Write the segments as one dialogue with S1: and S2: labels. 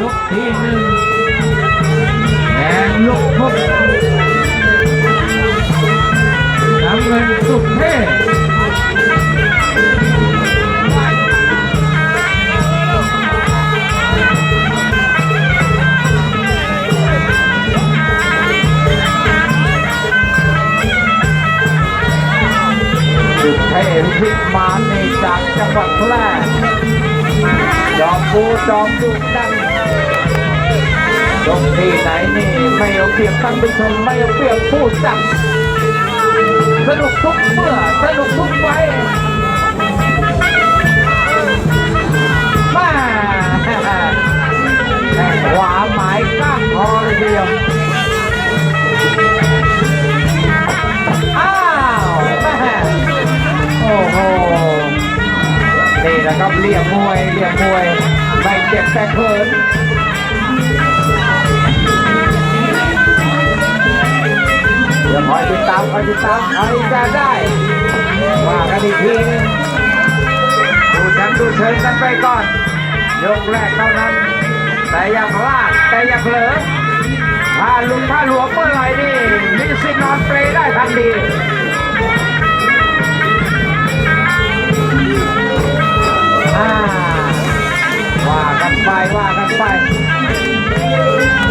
S1: ยกที่หนึ่งแดงลูกพุกน้ำเงินสุดเท่
S2: สุดเท่พิมานในจากจังหวัดแพร่จอมบูจอมดุดัน ตรงที่ไหนนี่ไม่เอาเปรียบท่านผู้ชมไม่เอาเปรียบผู้จัดสนุกทุกเมื่อสนุกทุกไฟมาแข้งขวาหมายก้ามคอเลยเดียวอ้าวแม่โอ้โหนี่นะครับเรียกมวยเรียกมวย เจ็บแต่เขินเดี๋ยวคอยติดตามคอยติดตามใครจะได้ ว่ากันอีกทีนึงดูฉันดูเชิญกันไปก่อน ยกแรกเท่านั้น แต่อย่าพลาดแต่อย่าเผลอถ้าลุงถ้าหลวมเมื่อไหร่นี่มีสิทธิ์นอนเปลได้ทันที ไปว่ากันไป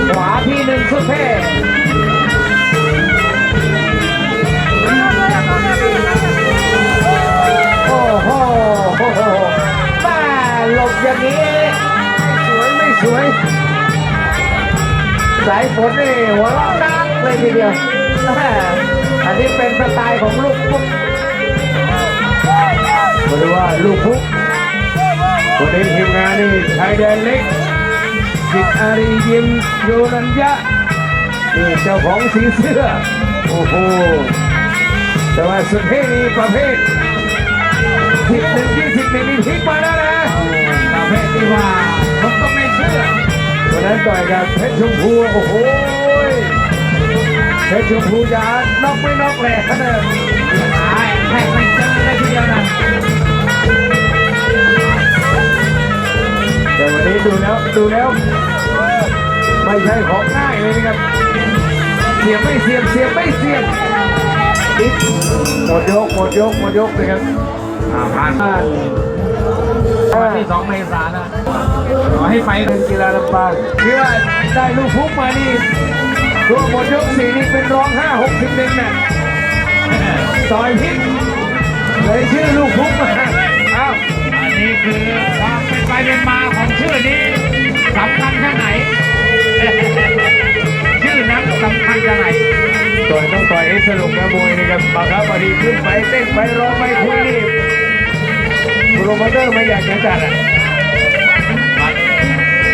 S2: ขวาพี่หนึ่งสุดเท่โอ้โหโอ้โหแม่หลบอย่างนี้ สวยไม่สวย สายฝนนี่หัวเราะดังเลยทีเดียวอันนี้เป็นสไตล์ของลูกปุ๊กมาดูว่าลูกปุ๊ก
S1: วันนี้ทีมงานนี่ชายแดนเล็กสิทธิ์อารียิมโยนัญญะนี่เจ้าของสีเสื้อ โอ้โห แต่ว่าสุดเท่นี่ประเภทสิบหนึ่งยี่สิบนี่มีพลิกมาแล้วนะประเภทที่ว่าผมก็ไม่เชื่อวันนั้นต่อยกับเพชรชมพูโอ้โหเพชรชมพูยาน็อกไม่น็อกแหลกขนาดหายแทงไม่เจอเลยทีเดียวนะ แต่วันนี้ดูแล้วดูแล้ว ไม่ใช่ของง่ายเลยนะครับ เสียบไม่เสียบเสียบไม่เสียบอิดหมดยกหมดยกหมดยกเลยครับอ่าผ่านมาวันที่สองเมษายนนะขอให้ไปเป็นกีฬาลำปางที่ว่าได้ลูกพุกมานี่ตัวหมดยกสี่นี่เป็นรองห้าหกสิบหนึ่งน่ะซอยพิษเลยชื่อลูกพุกมาอ้าว
S3: อั นนี้คือความเป็นไปเป็นมาของชื่อนี้สำคัญแค่ไหน ชื่อนั้นสำคัญแค่ไหน
S1: ต่อยต้องต่อยให้สนุกนะมวยนะครับบังคับพอดีขึ้นไปเต้นไปร้องไปคุยนี่โปรโมเตอร์ไม่อยากจะจัดอะ
S3: มัน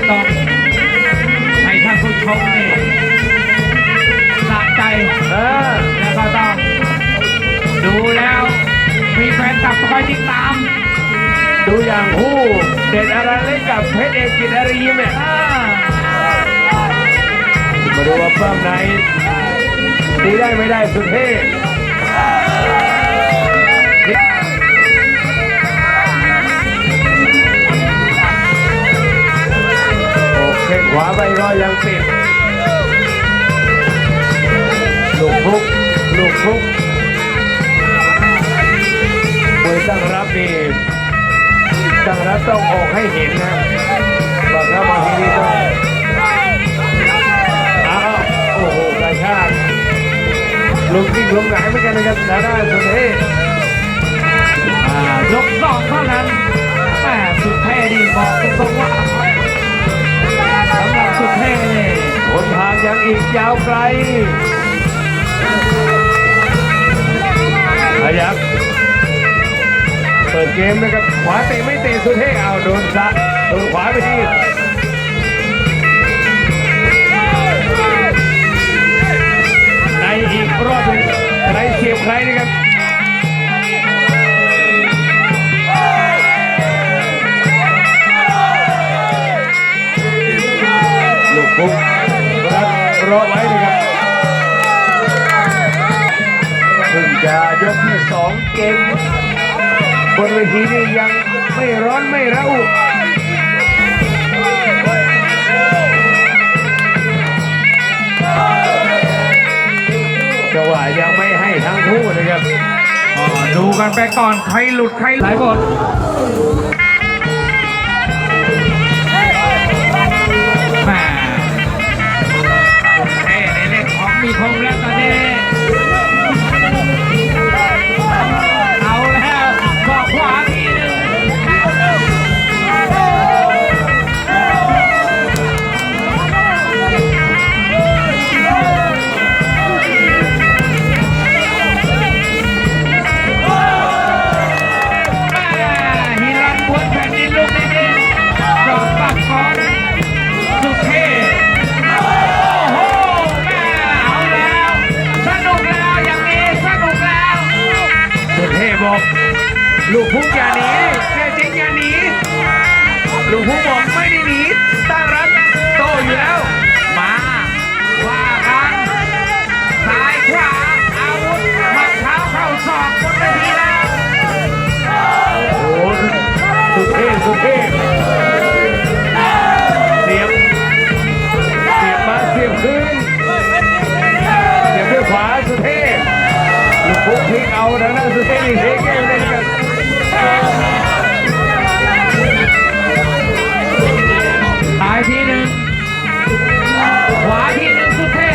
S3: ต้องให้ท่านผู้ชมนี่สะใจ
S1: เออ
S3: แล้วก็ต้องดูแล้วมีแฟนคลับคอยติดตาม
S1: ดูอย่างคู่เด็ดอาราเล็กกับเพชรเอกกิจอารียิมเนี่ย
S3: อ่า
S1: มาดูว่าป้อมไหนตีได้ไม่ได้สุดเท่โอเคขวาไปก็ยังติดลูกพุกลูกพุกมวยตั้งรับนี่ ตั้งรับต้องออกให้เห็นนะบอกครับบางทีนี่ต้องอาโอ้โหกระชากลงกิ้งลงหงายเหมือนกันนะครับดาด้าสุดเท่
S3: อ่ายกสองเท่านั้นแม่สุดเท่ดีบอกตรงๆว่าสำหรับสุดเท่นี่
S1: หนทางยังอีกยาวไกล เกมนะครับ ขวาเตะไม่เตะสุดเท่เอาโดนซะโดนขวาไปทีในอีกรอบหนึงใครเสียบใครนะครับลูกปุ๊บรัดรอไว้นะครับเพิ่งจะยกที่สองเกม บนเวทีนี่ยังไม่ร้อนไม่ระอุ
S2: จะงหวยังไม่ให้ทั้งคู่นะครับดูกันไปก่อน ใครหลุด ใครไหลหมด ที
S1: หนึ่ง
S2: ขวาทีหนึ่งสุเท่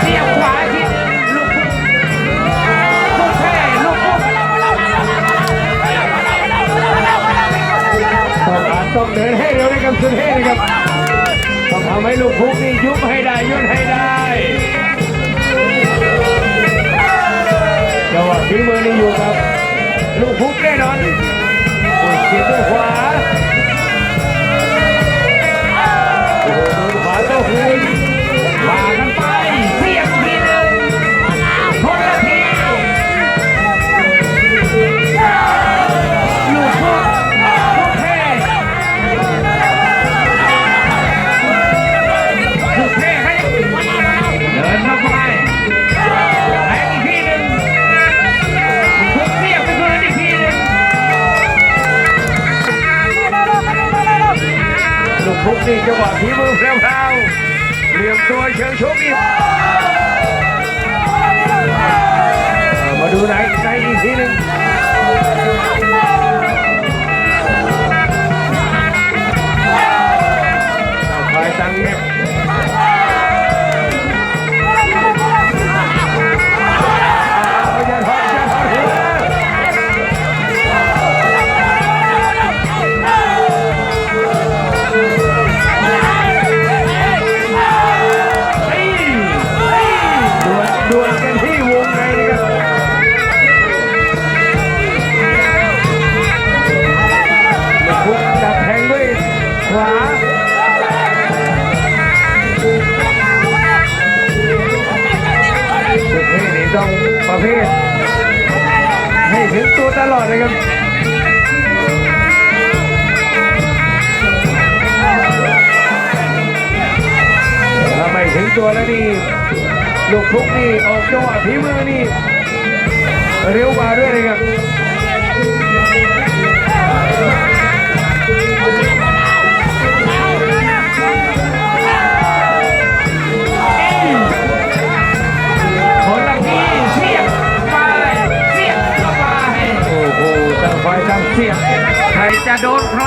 S2: เสียบขวาทีหนึ่งลูกพุ่สุเท่ลูกพุ่ง
S1: ต้องหาต้องเดินให้เร็วนะครับสุดเท่นะครับต้องทำให้ลูกพุ่งนี่ยุบให้ได้ยุ่นให้ได้จังหวะฝีมือนี่อยู่ครับ ลูกพุ่งแน่นอนเสียบด้วยขวา ค
S2: รับถ้าไม่ถึงตัวแล้วนี่ลูกทุกนี่ออก
S1: จังหวะพิมือนี่เร็วกว่าด้วยเลยครับ อย่าโดนใคร